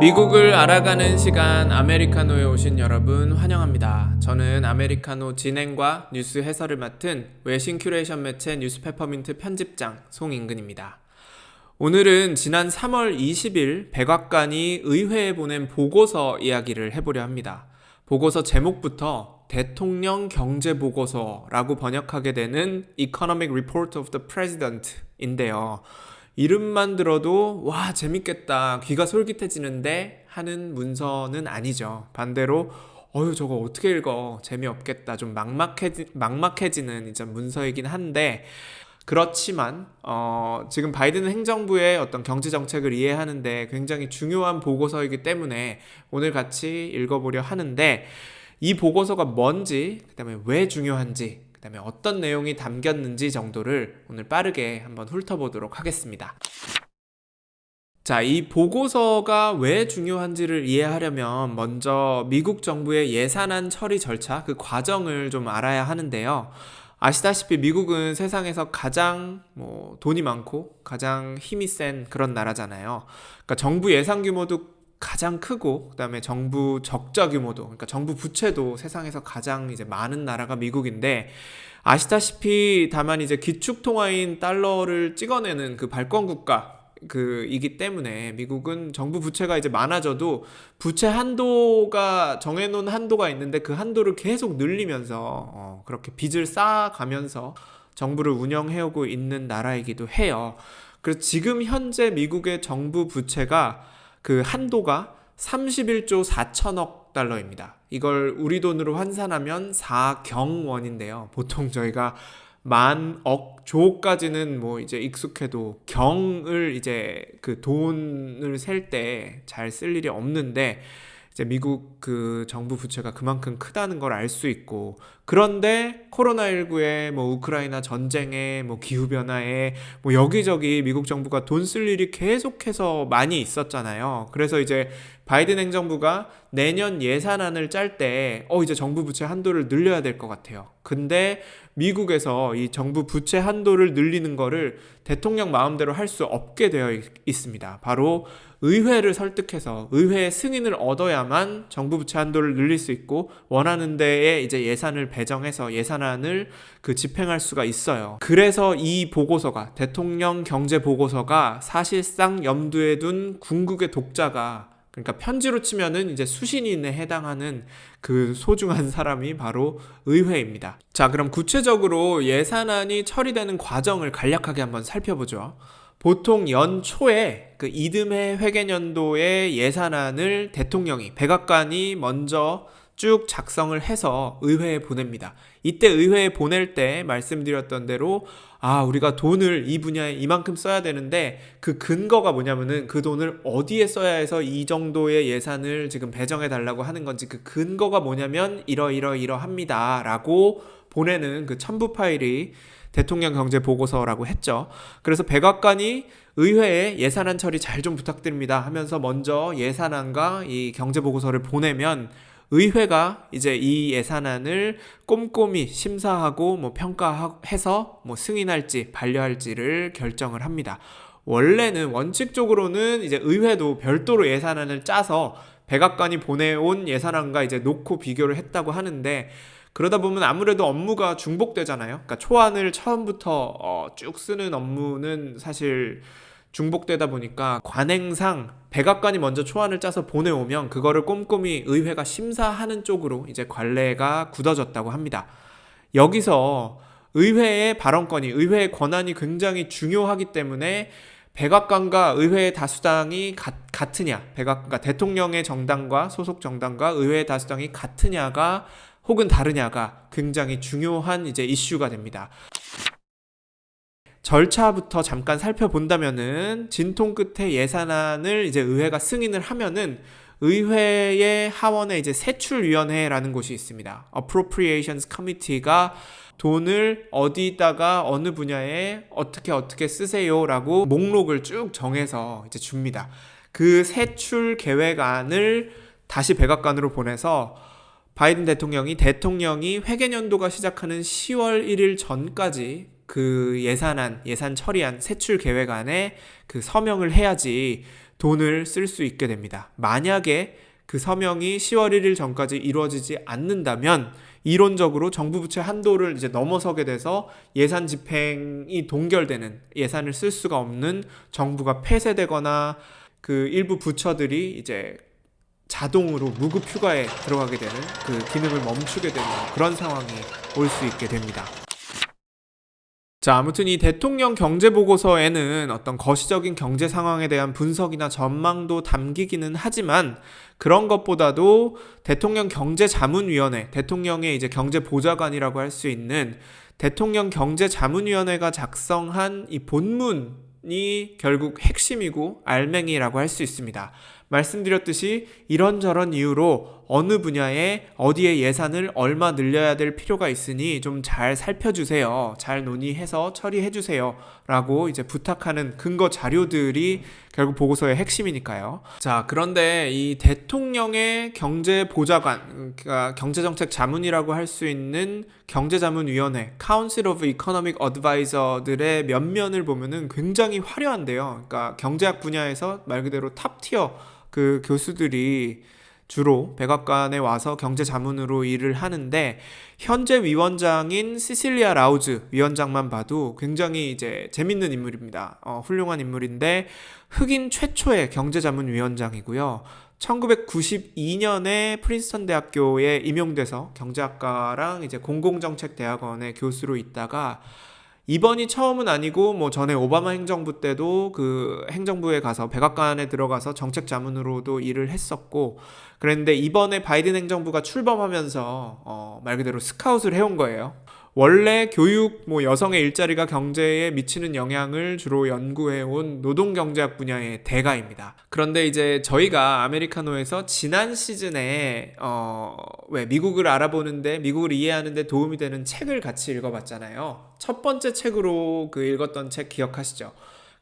미국을 알아가는 시간 아메리카노에 오신 여러분 환영합니다. 저는 아메리카노 진행과 뉴스 해설을 맡은 외신 큐레이션 매체 뉴스페퍼민트 편집장 송인근입니다. 오늘은 지난 3월 20일 백악관이 의회에 보낸 보고서 이야기를 해보려 합니다. 보고서 제목부터 대통령 경제 보고서라고 번역하게 되는 Economic Report of the President인데요. 이름만 들어도 와 재밌겠다 귀가 솔깃해지는데 하는 문서는 아니죠. 반대로 어휴 저거 어떻게 읽어? 재미없겠다. 좀 막막해지, 막막해지는 이제 문서이긴 한데 그렇지만 어, 지금 바이든 행정부의 어떤 경제 정책을 이해하는데 굉장히 중요한 보고서이기 때문에 오늘 같이 읽어보려 하는데 이 보고서가 뭔지 그다음에 왜 중요한지 그 다음에 어떤 내용이 담겼는지 정도를 오늘 빠르게 한번 훑어보도록 하겠습니다. 자, 이 보고서가 왜 중요한지를 이해하려면 먼저 미국 정부의 예산안 처리 절차, 그 과정을 좀 알아야 하는데요. 아시다시피 미국은 세상에서 가장 뭐 돈이 많고 가장 힘이 센 그런 나라잖아요. 그러니까 정부 예산 규모도 가장 크고 그다음에 정부 적자 규모도 그러니까 정부 부채도 세상에서 가장 이제 많은 나라가 미국인데 아시다시피 다만 이제 기축 통화인 달러를 찍어내는 그 발권 국가 그 이기 때문에 미국은 정부 부채가 이제 많아져도 부채 한도가 정해놓은 한도가 있는데 그 한도를 계속 늘리면서 어, 그렇게 빚을 쌓아가면서 정부를 운영해오고 있는 나라이기도 해요. 그래서 지금 현재 미국의 정부 부채가 그 한도가 31조 4천억 달러입니다. 이걸 우리 돈으로 환산하면 4경 원인데요. 보통 저희가 만, 억, 조까지는 뭐 이제 익숙해도 경을 이제 그 돈을 셀 때 잘 쓸 일이 없는데 이제 미국 그 정부 부채가 그만큼 크다는 걸 알 수 있고 그런데 코로나19에 뭐 우크라이나 전쟁에 뭐 기후 변화에 뭐 여기저기 미국 정부가 돈 쓸 일이 계속해서 많이 있었잖아요. 그래서 이제 바이든 행정부가 내년 예산안을 짤 때, 어, 이제 정부 부채 한도를 늘려야 될 것 같아요. 근데 미국에서 이 정부 부채 한도를 늘리는 거를 대통령 마음대로 할 수 없게 되어 있습니다. 바로 의회를 설득해서 의회의 승인을 얻어야만 정부 부채 한도를 늘릴 수 있고 원하는 데에 이제 예산을 배정해서 예산안을 그 집행할 수가 있어요. 그래서 이 보고서가 대통령 경제 보고서가 사실상 염두에 둔 궁극의 독자가 그러니까 편지로 치면은 이제 수신인에 해당하는 그 소중한 사람이 바로 의회입니다. 자, 그럼 구체적으로 예산안이 처리되는 과정을 간략하게 한번 살펴보죠. 보통 연초에 그 이듬해 회계년도의 예산안을 대통령이 백악관이 먼저 쭉 작성을 해서 의회에 보냅니다. 이때 의회에 보낼 때 말씀드렸던 대로 아, 우리가 돈을 이 분야에 이만큼 써야 되는데 그 근거가 뭐냐면은 그 돈을 어디에 써야 해서 이 정도의 예산을 지금 배정해 달라고 하는 건지 그 근거가 뭐냐면 이러이러이러합니다. 라고 보내는 그 첨부 파일이 대통령 경제 보고서라고 했죠. 그래서 백악관이 의회에 예산안 처리 잘 좀 부탁드립니다 하면서 먼저 예산안과 이 경제 보고서를 보내면 의회가 이제 이 예산안을 꼼꼼히 심사하고 뭐 평가해서 뭐 승인할지 반려할지를 결정을 합니다. 원래는 원칙적으로는 이제 의회도 별도로 예산안을 짜서 백악관이 보내온 예산안과 이제 놓고 비교를 했다고 하는데 그러다 보면 아무래도 업무가 중복되잖아요. 그러니까 초안을 처음부터 어, 쭉 쓰는 업무는 사실 중복되다 보니까 관행상 백악관이 먼저 초안을 짜서 보내오면 그거를 꼼꼼히 의회가 심사하는 쪽으로 이제 관례가 굳어졌다고 합니다. 여기서 의회의 발언권이 의회의 권한이 굉장히 중요하기 때문에 백악관과 의회의 다수당이 가, 같으냐, 백악 그러니까 대통령의 정당과 소속 정당과 의회의 다수당이 같으냐가 혹은 다르냐가 굉장히 중요한 이제 이슈가 됩니다. 절차부터 잠깐 살펴본다면은 진통 끝에 예산안을 이제 의회가 승인을 하면은 의회의 하원에 이제 세출위원회라는 곳이 있습니다. Appropriations Committee가 돈을 어디다가 어느 분야에 어떻게 어떻게 쓰세요라고 목록을 쭉 정해서 이제 줍니다. 그 세출 계획안을 다시 백악관으로 보내서 바이든 대통령이 대통령이 회계년도가 시작하는 10월 1일 전까지 그 예산안, 예산 처리안, 세출 계획안에 그 서명을 해야지 돈을 쓸 수 있게 됩니다. 만약에 그 서명이 10월 1일 전까지 이루어지지 않는다면 이론적으로 정부 부채 한도를 이제 넘어서게 돼서 예산 집행이 동결되는 예산을 쓸 수가 없는 정부가 폐쇄되거나 그 일부 부처들이 이제 자동으로 무급 휴가에 들어가게 되는 그 기능을 멈추게 되는 그런 상황이 올 수 있게 됩니다. 자, 아무튼 이 대통령 경제 보고서에는 어떤 거시적인 경제 상황에 대한 분석이나 전망도 담기기는 하지만 그런 것보다도 대통령 경제자문위원회, 대통령의 이제 경제보좌관이라고 할 수 있는 대통령 경제자문위원회가 작성한 이 본문이 결국 핵심이고 알맹이라고 할 수 있습니다. 말씀드렸듯이 이런저런 이유로 어느 분야에 어디에 예산을 얼마 늘려야 될 필요가 있으니 좀 잘 살펴주세요. 잘 논의해서 처리해주세요. 라고 이제 부탁하는 근거 자료들이 결국 보고서의 핵심이니까요. 자, 그런데 이 대통령의 경제보좌관, 그러니까 경제정책 자문이라고 할 수 있는 경제자문위원회, Council of Economic Advisor들의 면면을 보면은 굉장히 화려한데요. 그러니까 경제학 분야에서 말 그대로 탑티어 그 교수들이 주로 백악관에 와서 경제 자문으로 일을 하는데 현재 위원장인 시실리아 라우즈 위원장만 봐도 굉장히 이제 재밌는 인물입니다. 어, 훌륭한 인물인데 흑인 최초의 경제 자문 위원장이고요. 1992년에 프린스턴 대학교에 임용돼서 경제학과랑 이제 공공정책 대학원의 교수로 있다가 이번이 처음은 아니고 뭐 전에 오바마 행정부 때도 그 행정부에 가서 백악관에 들어가서 정책 자문으로도 일을 했었고 그랬는데 이번에 바이든 행정부가 출범하면서 어, 말 그대로 스카웃을 해온 거예요. 원래 교육, 뭐 여성의 일자리가 경제에 미치는 영향을 주로 연구해온 노동경제학 분야의 대가입니다. 그런데 이제 저희가 아메리카노에서 지난 시즌에 어, 왜 미국을 알아보는데 미국을 이해하는데 도움이 되는 책을 같이 읽어봤잖아요. 첫 번째 책으로 그 읽었던 책 기억하시죠?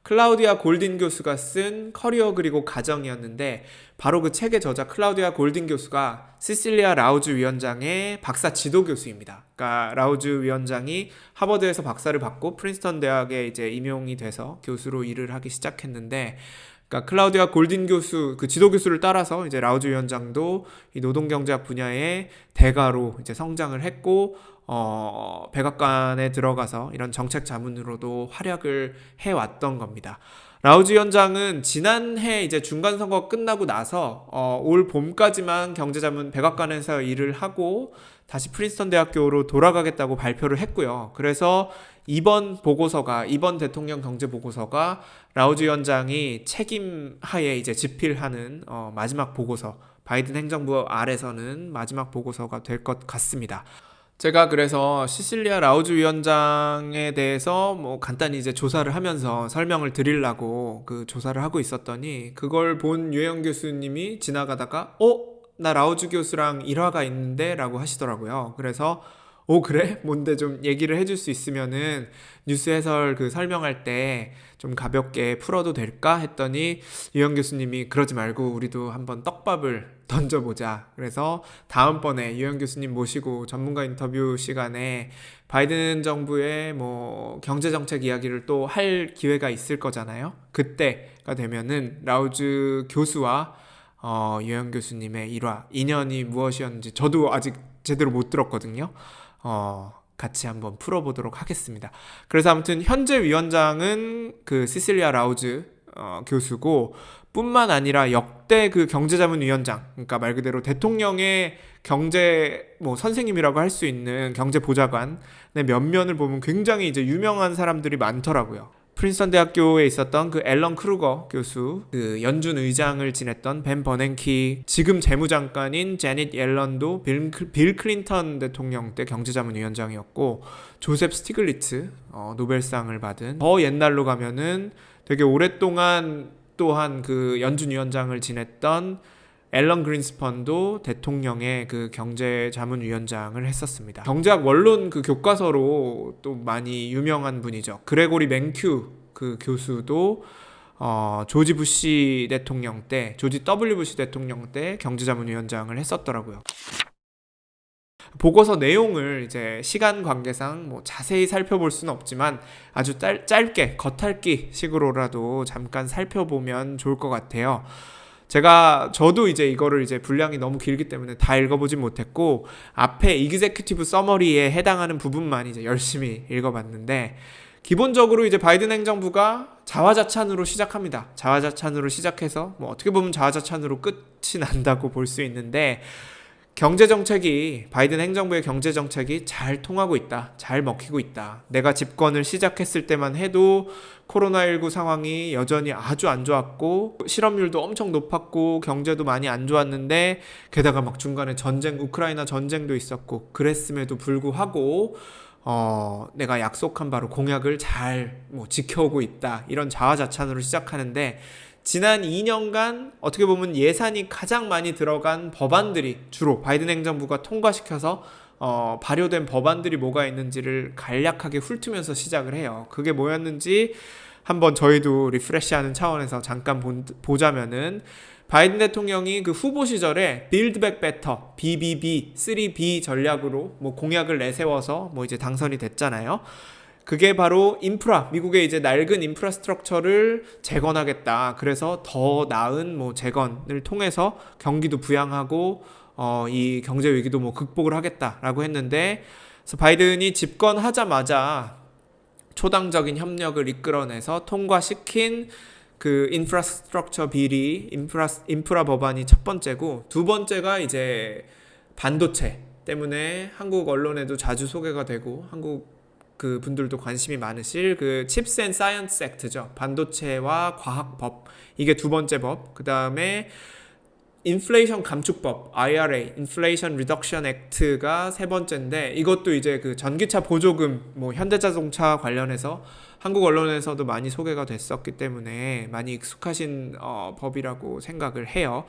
클라우디아 골딘 교수가 쓴 커리어 그리고 가정이었는데 바로 그 책의 저자 클라우디아 골딘 교수가 시실리아 라우즈 위원장의 박사 지도 교수입니다. 그러니까 라우즈 위원장이 하버드에서 박사를 받고 프린스턴 대학에 이제 임용이 돼서 교수로 일을 하기 시작했는데 그러니까 클라우디아 골딘 교수 그 지도 교수를 따라서 이제 라우즈 위원장도 이 노동 경제학 분야의 대가로 이제 성장을 했고 어, 백악관에 들어가서 이런 정책 자문으로도 활약을 해 왔던 겁니다. 라우즈 위원장은 지난해 이제 중간 선거 끝나고 나서 어, 올 봄까지만 경제자문 백악관에서 일을 하고 다시 프린스턴 대학교로 돌아가겠다고 발표를 했고요. 그래서 이번 보고서가 이번 대통령 경제 보고서가 라우즈 위원장이 책임하에 이제 집필하는 어, 마지막 보고서 바이든 행정부 아래서는 마지막 보고서가 될 것 같습니다. 제가 그래서 시실리아 라우즈 위원장에 대해서 뭐 간단히 이제 조사를 하면서 설명을 드리려고 그 조사를 하고 있었더니 그걸 본 유영 교수님이 지나가다가 어? 나 라우즈 교수랑 일화가 있는데 라고 하시더라고요. 그래서 오 그래? 뭔데 좀 얘기를 해줄 수 있으면은 뉴스 해설 그 설명할 때 좀 가볍게 풀어도 될까 했더니 유영 교수님이 그러지 말고 우리도 한번 떡밥을 던져보자. 그래서 다음번에 유영 교수님 모시고 전문가 인터뷰 시간에 바이든 정부의 뭐 경제 정책 이야기를 또 할 기회가 있을 거잖아요. 그때가 되면은 라우즈 교수와 어, 유영 교수님의 일화 인연이 무엇이었는지 저도 아직 제대로 못 들었거든요. 어, 같이 한번 풀어보도록 하겠습니다. 그래서 아무튼 현재 위원장은 그 시실리아 라우즈 어, 교수고 뿐만 아니라 역대 그 경제자문위원장, 그러니까 말 그대로 대통령의 경제 뭐 선생님이라고 할 수 있는 경제보좌관의 면면을 보면 굉장히 이제 유명한 사람들이 많더라고요. 프린스턴 대학교에 있었던 그 앨런 크루거 교수, 그 연준 의장을 지냈던 벤 버냉키, 지금 재무장관인 제닛 옐런도 빌, 빌 클린턴 대통령 때 경제자문위원장이었고 조셉 스티글리츠 어, 노벨상을 받은 더 옛날로 가면은 되게 오랫동안 또한 그 연준 위원장을 지냈던 앨런 그린스펀도 대통령의 그 경제 자문위원장을 했었습니다. 경제학 원론 그 교과서로 또 많이 유명한 분이죠. 그레고리 맨큐 그 교수도 어, 조지 부시 대통령 때, 조지 W 부시 대통령 때 경제자문위원장을 했었더라고요. 보고서 내용을 이제 시간 관계상 뭐 자세히 살펴볼 수는 없지만 아주 짧, 짧게 겉핥기 식으로라도 잠깐 살펴보면 좋을 것 같아요. 제가 저도 이제 이거를 이제 분량이 너무 길기 때문에 다 읽어보진 못했고 앞에 이그제큐티브 서머리에 해당하는 부분만 이제 열심히 읽어봤는데 기본적으로 이제 바이든 행정부가 자화자찬으로 시작합니다. 자화자찬으로 시작해서 뭐 어떻게 보면 자화자찬으로 끝이 난다고 볼 수 있는데 경제 정책이 바이든 행정부의 경제 정책이 잘 통하고 있다. 잘 먹히고 있다. 내가 집권을 시작했을 때만 해도 코로나19 상황이 여전히 아주 안 좋았고 실업률도 엄청 높았고 경제도 많이 안 좋았는데 게다가 막 중간에 전쟁 우크라이나 전쟁도 있었고 그랬음에도 불구하고 어, 내가 약속한 바로 공약을 잘 뭐 지켜오고 있다. 이런 자화자찬으로 시작하는데 지난 2년간 어떻게 보면 예산이 가장 많이 들어간 법안들이 주로 바이든 행정부가 통과시켜서 어, 발효된 법안들이 뭐가 있는지를 간략하게 훑으면서 시작을 해요. 그게 뭐였는지 한번 저희도 리프레시하는 차원에서 잠깐 본, 보자면은 바이든 대통령이 그 후보 시절에 Build Back Better, BBB, 3B 전략으로 뭐 공약을 내세워서 뭐 이제 당선이 됐잖아요. 그게 바로 인프라, 미국의 이제 낡은 인프라 스트럭처를 재건하겠다. 그래서 더 나은 뭐 재건을 통해서 경기도 부양하고 어, 이 경제 위기도 뭐 극복을 하겠다라고 했는데 그래서 바이든이 집권하자마자 초당적인 협력을 이끌어내서 통과시킨 그 인프라스트럭처 비리, 인프라 인프라 법안이 첫 번째고 두 번째가 이제 반도체 때문에 한국 언론에도 자주 소개가 되고 한국 그 분들도 관심이 많으실 그 칩스 앤 사이언스 액트죠. 반도체와 과학법. 이게 두 번째 법. 그다음에 인플레이션 감축법 IRA, 인플레이션 리덕션 액트가 세 번째인데 이것도 이제 그 전기차 보조금 뭐 현대자동차 관련해서 한국 언론에서도 많이 소개가 됐었기 때문에 많이 익숙하신 어, 법이라고 생각을 해요.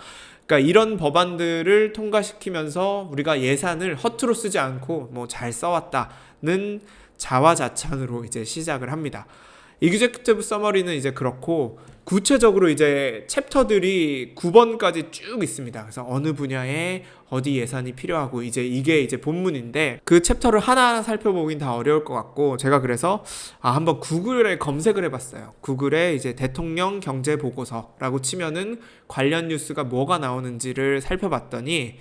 그러니까 이런 법안들을 통과시키면서 우리가 예산을 허투루 쓰지 않고 뭐 잘 써왔다는 자화자찬으로 이제 시작을 합니다. 이그제큐티브 서머리는 이제 그렇고 구체적으로 이제 챕터들이 9번까지 쭉 있습니다. 그래서 어느 분야에 어디 예산이 필요하고 이제 이게 이제 본문인데 그 챕터를 하나하나 살펴보긴 다 어려울 것 같고 제가 그래서 아 한번 구글에 검색을 해봤어요. 구글에 이제 대통령 경제 보고서라고 치면은 관련 뉴스가 뭐가 나오는지를 살펴봤더니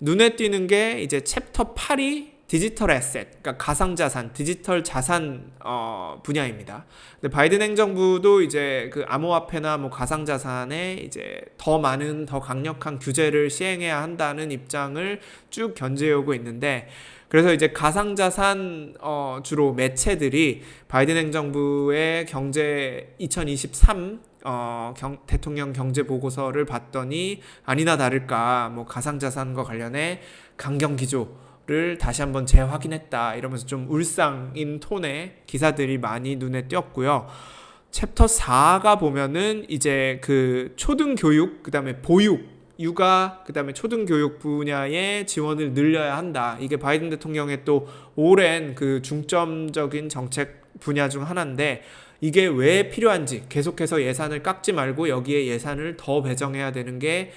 눈에 띄는 게 이제 챕터 8이 디지털 에셋, 그러니까 가상 자산, 디지털 자산 어, 분야입니다. 근데 바이든 행정부도 이제 그 암호화폐나 뭐 가상 자산에 이제 더 많은 더 강력한 규제를 시행해야 한다는 입장을 쭉 견제해오고 있는데 그래서 이제 가상 자산 어, 주로 매체들이 바이든 행정부의 경제 2023 어, 경, 대통령 경제 보고서를 봤더니 아니나 다를까 뭐 가상 자산과 관련해 강경 기조 를 다시 한번 재확인했다 이러면서 좀 울상인 톤의 기사들이 많이 눈에 띄었고요. 챕터 4가 보면은 이제 그 초등 교육 그다음에 보육 육아 그다음에 초등 교육 분야의 지원을 늘려야 한다. 이게 바이든 대통령의 또 오랜 그 중점적인 정책 분야 중 하나인데 이게 왜 필요한지 계속해서 예산을 깎지 말고 여기에 예산을 더 배정해야 되는 게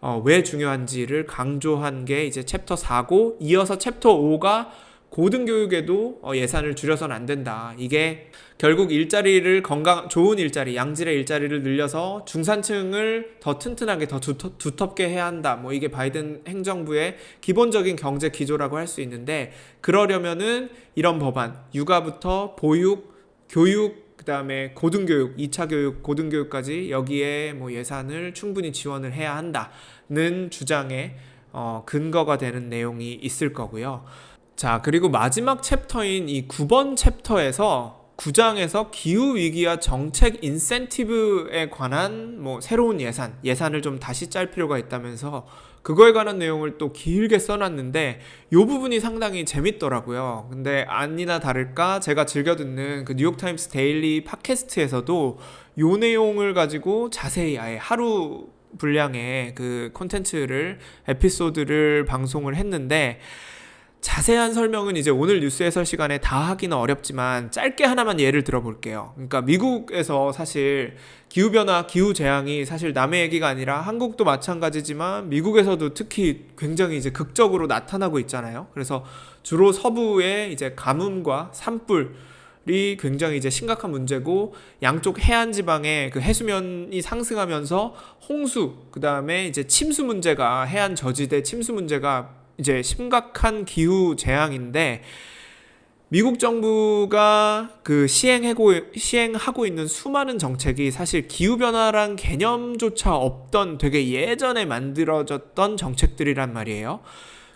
어, 왜 중요한지를 강조한 게 이제 챕터 4고 이어서 챕터 5가 고등교육에도 어, 예산을 줄여서는 안 된다. 이게 결국 일자리를 건강 좋은 일자리, 양질의 일자리를 늘려서 중산층을 더 튼튼하게 더 두텁, 두텁 게 해야 한다. 뭐 이게 바이든 행정부의 기본적인 경제 기조라고 할 수 있는데 그러려면은 이런 법안, 육아부터 보육, 교육 그 다음에 고등교육, 2차 교육, 고등교육까지 여기에 뭐 예산을 충분히 지원을 해야 한다는 주장에 어, 근거가 되는 내용이 있을 거고요. 자, 그리고 마지막 챕터인 이 9번 챕터에서 9장에서 기후 위기와 정책 인센티브에 관한 뭐 새로운 예산, 예산을 좀 다시 짤 필요가 있다면서 그거에 관한 내용을 또 길게 써놨는데 이 부분이 상당히 재밌더라고요. 근데 아니나 다를까 제가 즐겨 듣는 그 뉴욕타임스 데일리 팟캐스트에서도 요 내용을 가지고 자세히 아예 하루 분량의 그 콘텐츠를 에피소드를 방송을 했는데 자세한 설명은 이제 오늘 뉴스 해설 시간에 다 하기는 어렵지만 짧게 하나만 예를 들어볼게요. 그러니까 미국에서 사실 기후변화, 기후재앙이 사실 남의 얘기가 아니라 한국도 마찬가지지만 미국에서도 특히 굉장히 이제 극적으로 나타나고 있잖아요. 그래서 주로 서부에 이제 가뭄과 산불 이 굉장히 이제 심각한 문제고 양쪽 해안 지방에 그 해수면이 상승하면서 홍수, 그 다음에 이제 침수 문제가 해안 저지대 침수 문제가 이제 심각한 기후 재앙인데 미국 정부가 그 시행하고 시행하고 있는 수많은 정책이 사실 기후 변화란 개념조차 없던 되게 예전에 만들어졌던 정책들이란 말이에요.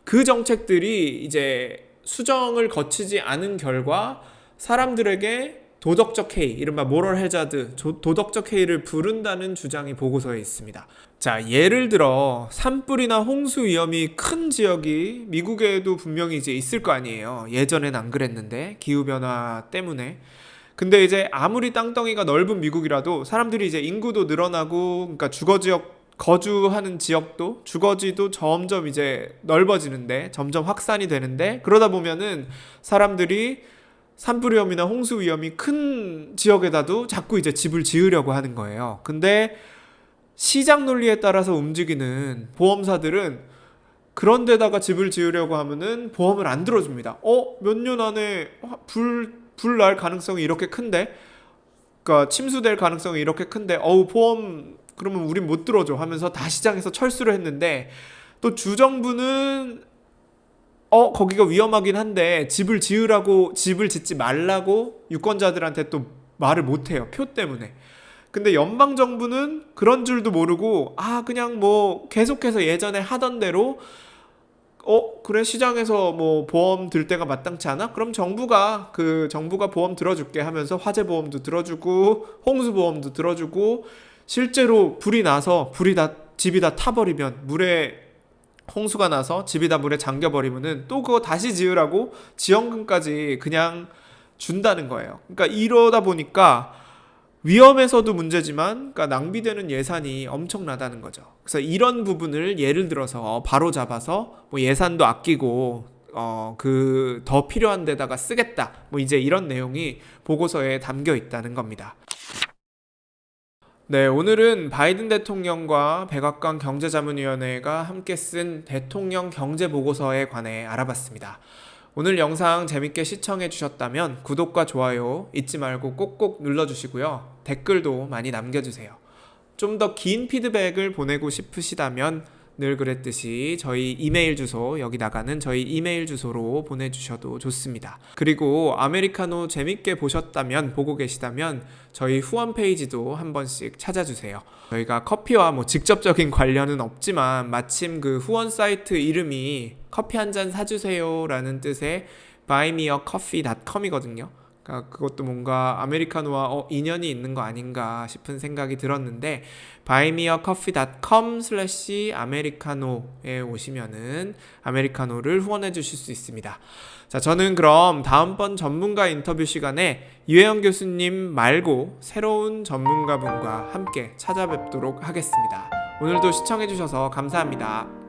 그 정책들이 이제 수정을 거치지 않은 결과 사람들에게 도덕적 해이, 이른바 모럴 해자드, 조- 도덕적 해이를 부른다는 주장이 보고서에 있습니다. 자, 예를 들어 산불이나 홍수 위험이 큰 지역이 미국에도 분명히 이제 있을 거 아니에요. 예전엔 안 그랬는데 기후 변화 때문에. 근데 이제 아무리 땅덩이가 넓은 미국이라도 사람들이 이제 인구도 늘어나고 그러니까 주거 지역 거주하는 지역도 주거지도 점점 이제 넓어지는데 점점 확산이 되는데 그러다 보면은 사람들이 산불 위험이나 홍수 위험이 큰 지역에다도 자꾸 이제 집을 지으려고 하는 거예요. 근데 시장 논리에 따라서 움직이는 보험사들은 그런 데다가 집을 지으려고 하면은 보험을 안 들어줍니다. 어, 몇 년 안에 불, 불 날 가능성이 이렇게 큰데? 그러니까 침수될 가능성이 이렇게 큰데, 어우, 보험, 그러면 우린 못 들어줘 하면서 다 시장에서 철수를 했는데, 또 주정부는 어, 거기가 위험하긴 한데 집을 지으라고 집을 짓지 말라고 유권자들한테 또 말을 못 해요. 표 때문에. 근데 연방 정부는 그런 줄도 모르고 아, 그냥 뭐 계속해서 예전에 하던 대로 어, 그래 시장에서 뭐 보험 들 때가 마땅치 않아? 그럼 정부가 그 정부가 보험 들어줄게 하면서 화재 보험도 들어주고 홍수 보험도 들어주고 실제로 불이 나서 불이 다 집이 다 타버리면 물에 홍수가 나서 집이 다 물에 잠겨 버리면은 또 그거 다시 지으라고 지원금까지 그냥 준다는 거예요. 그러니까 이러다 보니까 위험에서도 문제지만 그러니까 낭비되는 예산이 엄청나다는 거죠. 그래서 이런 부분을 예를 들어서 바로 잡아서 뭐 예산도 아끼고 어 그 더 필요한 데다가 쓰겠다. 뭐 이제 이런 내용이 보고서에 담겨 있다는 겁니다. 네, 오늘은 바이든 대통령과 백악관 경제자문위원회가 함께 쓴 대통령 경제 보고서에 관해 알아봤습니다. 오늘 영상 재밌게 시청해 주셨다면 구독과 좋아요 잊지 말고 꼭꼭 눌러주시고요. 댓글도 많이 남겨주세요. 좀 더 긴 피드백을 보내고 싶으시다면 늘 그랬듯이 저희 이메일 주소 여기 나가는 저희 이메일 주소로 보내주셔도 좋습니다. 그리고 아메리카노 재밌게 보셨다면 보고 계시다면 저희 후원 페이지도 한 번씩 찾아주세요. 저희가 커피와 뭐 직접적인 관련은 없지만 마침 그 후원 사이트 이름이 커피 한 잔 사주세요라는 뜻의 buymeacoffee.com이거든요. 그러니까 그것도 뭔가 아메리카노와 어, 인연이 있는 거 아닌가 싶은 생각이 들었는데 buymeacoffee.com 슬래시 아메리카노에 오시면은 아메리카노를 후원해 주실 수 있습니다. 자, 저는 그럼 다음번 전문가 인터뷰 시간에 유혜영 교수님 말고 새로운 전문가분과 함께 찾아뵙도록 하겠습니다. 오늘도 시청해 주셔서 감사합니다.